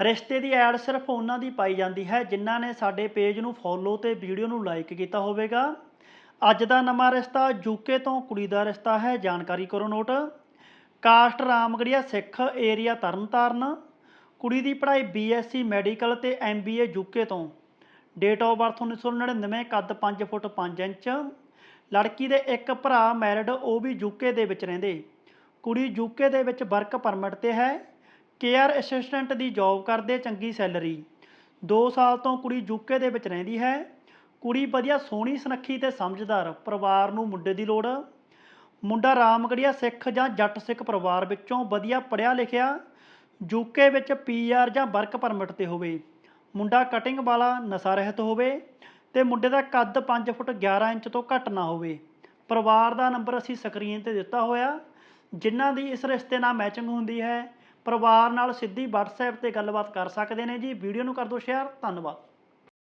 ਰਿਸ਼ਤੇ ਦੀ ਐਡ ਸਿਰਫ ਉਹਨਾਂ ਦੀ ਪਾਈ ਜਾਂਦੀ ਹੈ ਜਿਨ੍ਹਾਂ ਨੇ ਸਾਡੇ ਪੇਜ ਨੂੰ ਫੋਲੋ ਤੇ ਵੀਡੀਓ ਨੂੰ ਲਾਈਕ ਕੀਤਾ ਹੋਵੇਗਾ। ਅੱਜ ਦਾ ਨਵਾਂ ਰਿਸ਼ਤਾ ਯੂਕੇ ਤੋਂ ਕੁੜੀ ਦਾ ਰਿਸ਼ਤਾ ਹੈ, ਜਾਣਕਾਰੀ ਕਰੋ note caste Ramgarhia Sikh area Tarn Taran. ਕੁੜੀ ਦੀ ਪੜ੍ਹਾਈ ਬੀਐਸਸੀ ਮੈਡੀਕਲ ਤੇ ਐਮਬੀਏ ਯੂਕੇ ਤੋਂ। ਡੇਟ ਆਫ ਬਰਥ 1999 ਕੱਦ 5 ਫੁੱਟ 5 ਇੰਚ। ਲੜਕੀ ਦੇ ਇੱਕ ਭਰਾ ਮੈਰਿਡ ਉਹ ਵੀ ਯੂਕੇ ਦੇ ਵਿੱਚ ਰਹਿੰਦੇ। ਕੁੜੀ ਯੂਕੇ ਦੇ ਵਿੱਚ ਵਰਕ ਪਰਮਿਟ ਤੇ ਹੈ। ਕੇਅਰ ਅਸਿਸਟੈਂਟ ਦੀ ਜੌਬ ਕਰਦੇ ਚੰਗੀ ਸੈਲਰੀ। 2 ਸਾਲ ਤੋਂ ਕੁੜੀ ਯੂਕੇ ਦੇ ਵਿੱਚ ਰਹਿੰਦੀ ਹੈ। ਕੁੜੀ ਵਧੀਆ ਸੋਹਣੀ ਸੁਨੱਖੀ ਤੇ ਸਮਝਦਾਰ, ਪਰਿਵਾਰ ਨੂੰ ਮੁੰਡੇ ਦੀ ਲੋੜ। ਮੁੰਡਾ ਰਾਮਗੜੀਆ ਸਿੱਖ ਜਾਂ ਜੱਟ ਸਿੱਖ ਪਰਿਵਾਰ ਵਿੱਚੋਂ ਵਧੀਆ ਪੜ੍ਹਿਆ ਲਿਖਿਆ ਯੂਕੇ ਵਿੱਚ ਪੀਆਰ ਜਾਂ ਵਰਕ ਪਰਮਿਟ ਤੇ ਹੋਵੇ। ਮੁੰਡਾ ਕਟਿੰਗ ਵਾਲਾ, ਨਸ਼ਾ ਰਹਿਤ ਹੋਵੇ ਤੇ ਮੁੰਡੇ ਦਾ ਕੱਦ 5 ਫੁੱਟ 11 ਇੰਚ ਤੋਂ ਘੱਟ ਨਾ ਹੋਵੇ। ਪਰਿਵਾਰ ਦਾ ਨੰਬਰ ਅਸੀਂ ਸਕਰੀਨ ਤੇ ਦਿੱਤਾ ਹੋਇਆ, ਜਿਨ੍ਹਾਂ ਦੀ ਇਸ ਰਿਸ਼ਤੇ ਨਾਲ ਮੈਚਿੰਗ ਹੁੰਦੀ ਹੈ। ਪਰਿਵਾਰ ਨਾਲ ਸਿੱਧੀ WhatsApp ਤੇ ਗੱਲਬਾਤ ਕਰ ਸਕਦੇ ਨੇ ਜੀ। ਵੀਡੀਓ ਨੂੰ ਕਰ ਦਿਓ ਸ਼ੇਅਰ ਧੰਨਵਾਦ।